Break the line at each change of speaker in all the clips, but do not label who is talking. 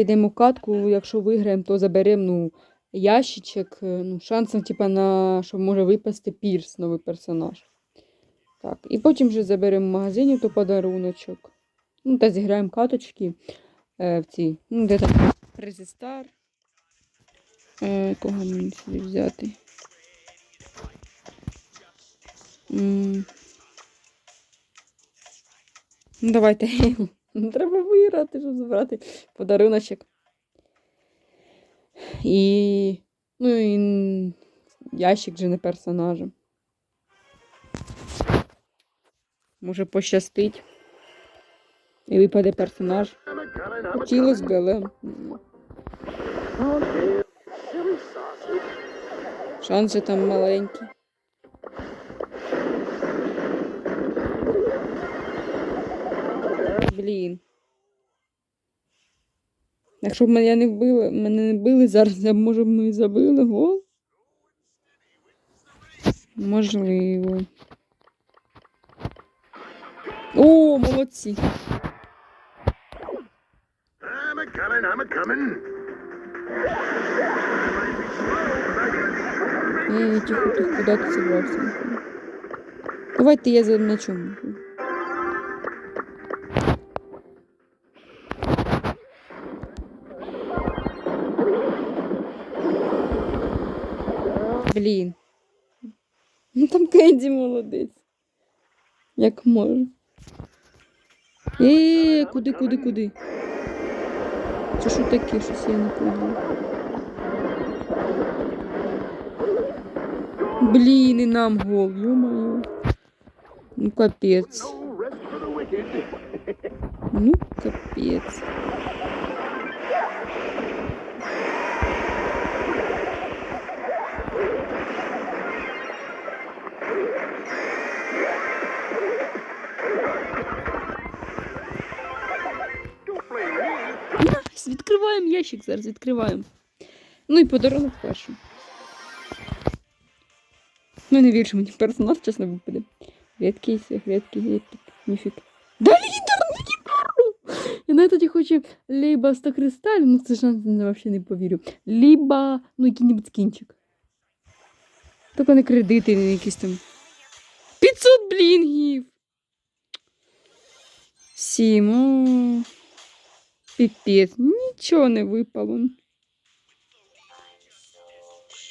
підемо в катку, якщо виграємо, то заберемо ну, ящичок. е, Ну, шансом, типа, на що може випасти пірс, новий персонаж. Так, і потім вже заберемо в магазині то подаруночок. Ну, та зіграємо каточки е, в ці. Ну, де там Резистар. Е, кого мені сюди взяти? М. Ну, давайте. Ну, Треба виграти, щоб забрати подаруночок. І. Ну і ящик же не персонажа. Може пощастить. І випаде персонаж. Хотілося б, але. Шанс же там маленький. Блін. Якщо б мене не вбили, мене не били зараз, я може б ми забили гол? Можливо. О, молодці. Тихо, тихо, куди ти зібрався? Давайте я за м'ячом. Блін. Ну там Кенді молодець. Як може. Ей, куди, куди, куди? Це що таке? Щось я не поняла. Блін, і нам гол, ё-моё. Ну, капець. Ну, капець. Відкриваємо ящик зараз, відкриваємо. Ну і подарунок перший. Ну, не вірш мені персонаж, чесно випаде. Рідкий, рідкий, епік, ніфік. Да, лідер, лідер! Я навіть тоді хочу либо 100 кристалів, ну це ж взагалі не повірю. Либо, ну, який-небудь скінчик. Тільки не кредити, не якісь там. 500 блінгів! Сім, о. Піпець, нічого не випало.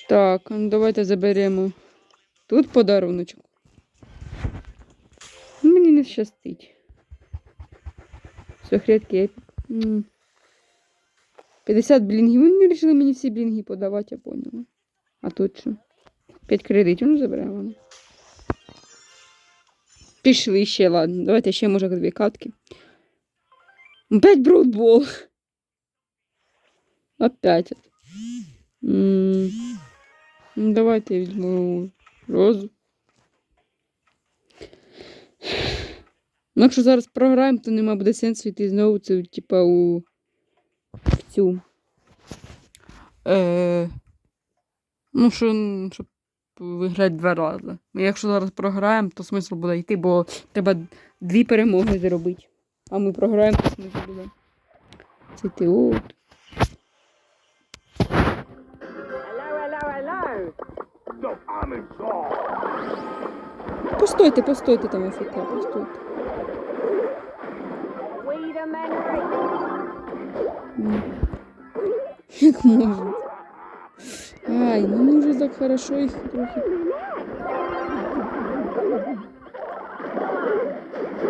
Так, ну давайте заберемо тут подаруночок. Мені не щастить. Сухрядки епік. М. 50 блінгів. Вони вирішили мені всі блінги подавати, я поняла. А тут що? 5 кредитів, ну заберемо. Пішли ще, ладно. Давайте ще може дві катки. Опять брудбол. Опять. Ну, давайте я візьму розу. Ну, якщо зараз програємо, то нема буде сенсу йти знову це, типа, у цю. Е... Ну, що, щоб виграти два рази. Якщо зараз програємо, то смисл буде йти, бо треба дві перемоги зробити. А ми програємо, то смисл буде. Це ти от. Постойте, постойте там АФК, постойте. Як можна? Ай, ну ми вже так хорошо їх трохи.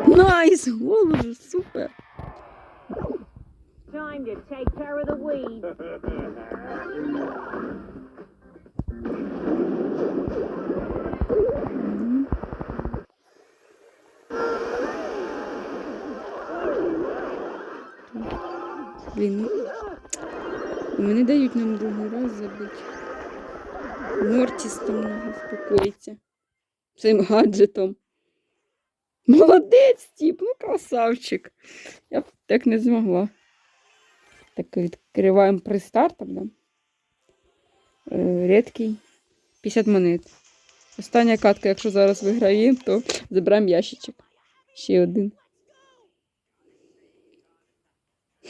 Найс, гол супер.
Time to take care of the weeds.
Блін, ну. Вони дають нам другий раз забити. Мортіс там не. Цим гаджетом. Молодець, Тіп, ну красавчик. Я б так не змогла. Так відкриваємо пристартом, да? Е, Рідкий. 50 монет. Остання катка, якщо зараз виграємо, то забираємо ящичок. Ще один.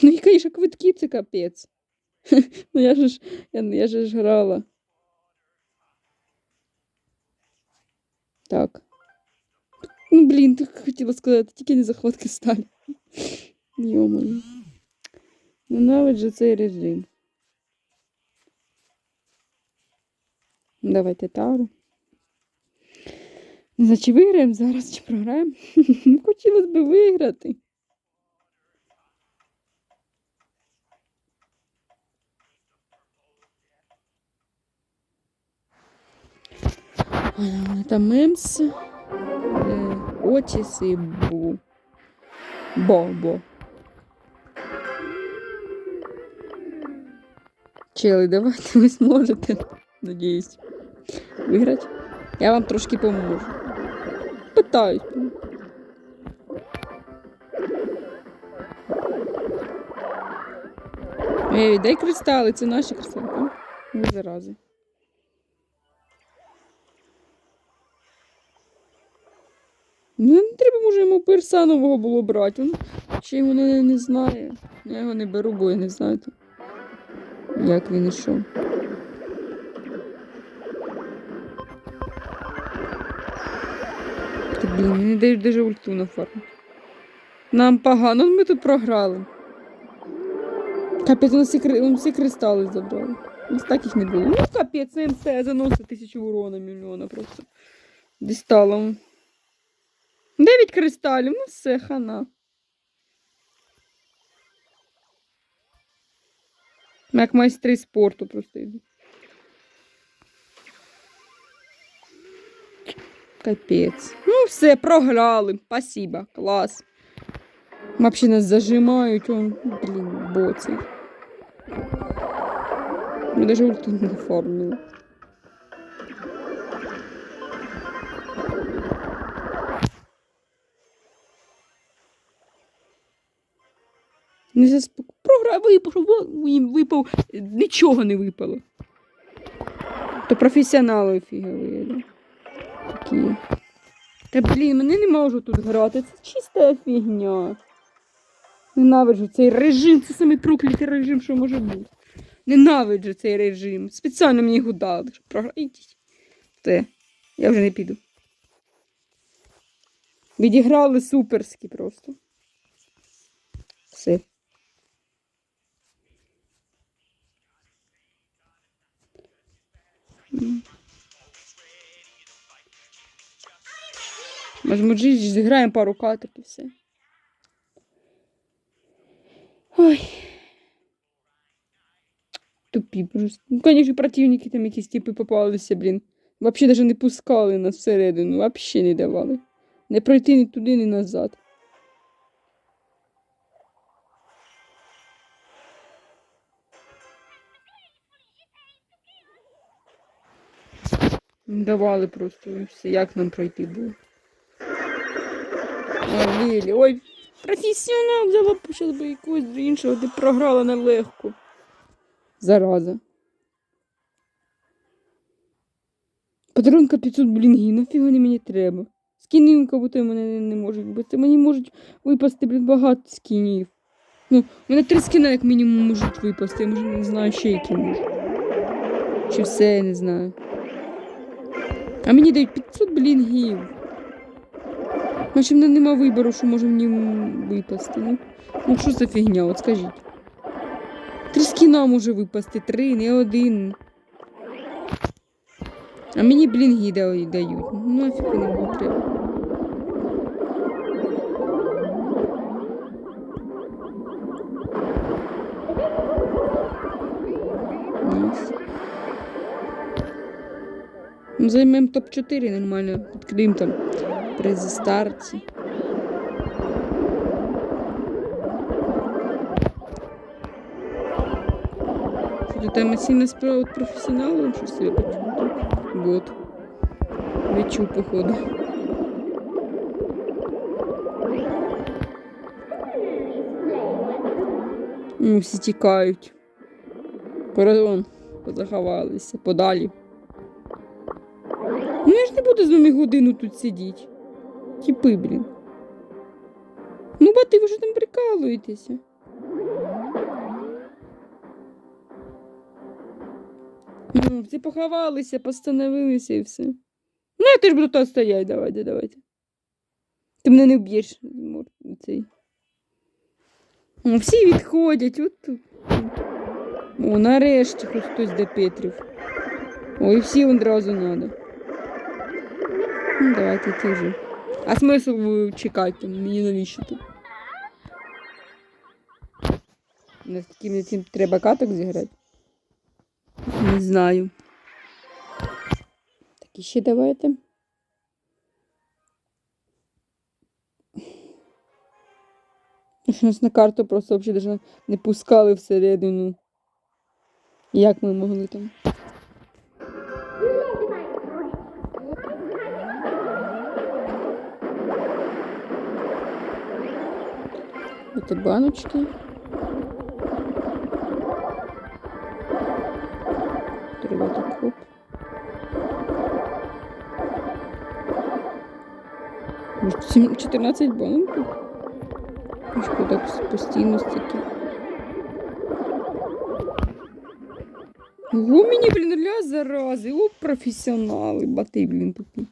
Ну, і, конечно, квитки це капець. Ну, я ж, я, я ж грала. Так. Блін, так хотіла сказати, тільки не захватки сталі. Йомаю. Ненавиджу цей режим. Давайте Тауру. Не знаю, чи виграємо зараз, чи програємо. Хотілося б виграти. Там Мемс, Отіс і Бу. Бо-бо. Чели, давайте ви зможете, надіюсь, виграти. Я вам трошки поможу. Питаюсь. Ей, дай кристали, це наші кристали. а? Ви зарази. Не треба, може, йому перса нового було брати. Ну, Чи його не, не знає. Я його не беру, бо я не знаю, то, як він ішов. Та, блін, не дають даже ульту на фарму. Нам погано, ми тут програли. Капець, вони всі, кристали забрали. Нас так їх не було. Ну, капець, МС заносить тисячу урона мільйона просто. Дістало. Дев'ять кристалів, ну все, хана. Як майстри спорту просто йдуть. Капець. Ну все, програли. Спасибо. Клас. Вообще нас зажимають, он, блін, боці. Ми даже ульту не оформили. Не заспоко... Програв, випав, випав, нічого не випало. То професіонали да? Такі. Та блін, мене не можу тут грати. Це чиста фігня. Ненавиджу цей режим, це самий проклятий режим, що може бути. Ненавиджу цей режим. Спеціально мені його дали. програти. Я вже не піду. Відіграли суперські просто. Все. Може, ми ж зіграємо пару каток і все. Ой. Тупі просто. Ну, конечно, противники там якісь типи попалися, блін. Вообще даже не пускали нас всередину, вообще не давали. Не пройти ні туди, ні назад. Давали просто все. Як нам пройти було? Лілі, ой, професіонал взяла щас би якогось іншого, ти програла нелегко. Зараза. Подарунка 500 блінгів, нафіга вони мені треба. Скіни, будто мене не, не можуть випасти. Мені можуть випасти, блін, багато скінів. Ну, у мене три скіна, як мінімум, можуть випасти. Я може не знаю, ще які можуть. Чи все, я не знаю. А мені дають 500 блінгів. В мене нема вибору, що може мені випасти. Ну, ну що за фігня, от скажіть. Три скіна може випасти, три, не один. А мені блінги дають. Ну нафіг вони мені треба. Займемо топ-4 нормально. Відкриємо там призи старці. Що емоційна справа від професіоналу, щось я почув. Бот. Відчув, походу. Ну, всі тікають. Порон позаховалися, подалі. Ну я ж не буду з ними годину тут сидіти. Типи, блін. Ну, бати, ви ж там прикалуєтеся? Ну, всі поховалися, постановилися і все. Ну, я теж буду тут стояти, давайте, давайте. Ти мене не вб'єш, цей. Ну, всі відходять, от тут. О, нарешті хоч хтось до Петрів. Ой, всі одразу треба. Ну, давайте теж. вже. А смисл ви чекати? Мені навіщо тут? На таким цим треба каток зіграти? Не знаю. Так, і ще давайте. Що Нас на карту просто взагалі не пускали всередину. Як ми могли там? Это баночки. Тривати коп. Може, сім- 14 банок тут? Може, так постійно стільки. Ого, мені, блін, ля зарази. О, професіонали. Бати, блін, тупі.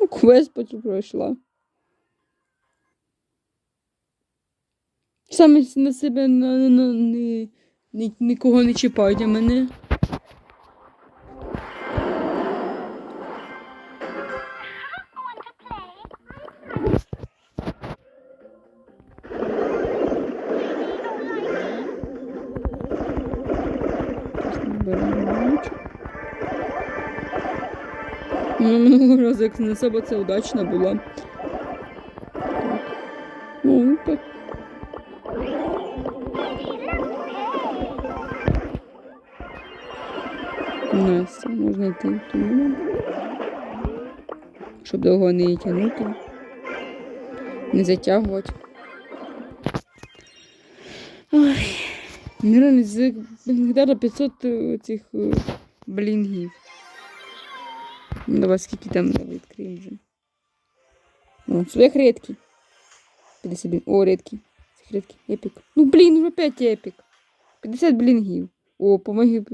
Ну, квест потім пройшла. Саме на себе на, на, не, ні, нікого не чіпають, а мене. Ну, минулого разу, як не себе це удачна була. Щоб довго не тягнути. Не затягувати. Ой. Мирон з Бенгдара 500 е, цих е, блінгів. Ну, давай скільки там відкриємо вже. О, сюди редкий. 50 блін. О, редкий. Цих редкий. Епік. Ну, блін, вже 5 епік. 50 блінгів. О, помоги.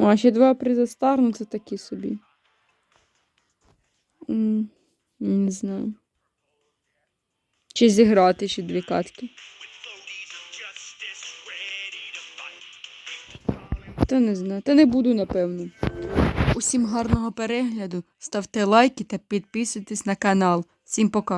О, а ще два приза ну це такі собі. М, Не знаю. Чи зіграти ще дві катки. Та не знаю. Та не буду, напевно. Усім гарного перегляду. Ставте лайки та підписуйтесь на канал. Всім пока.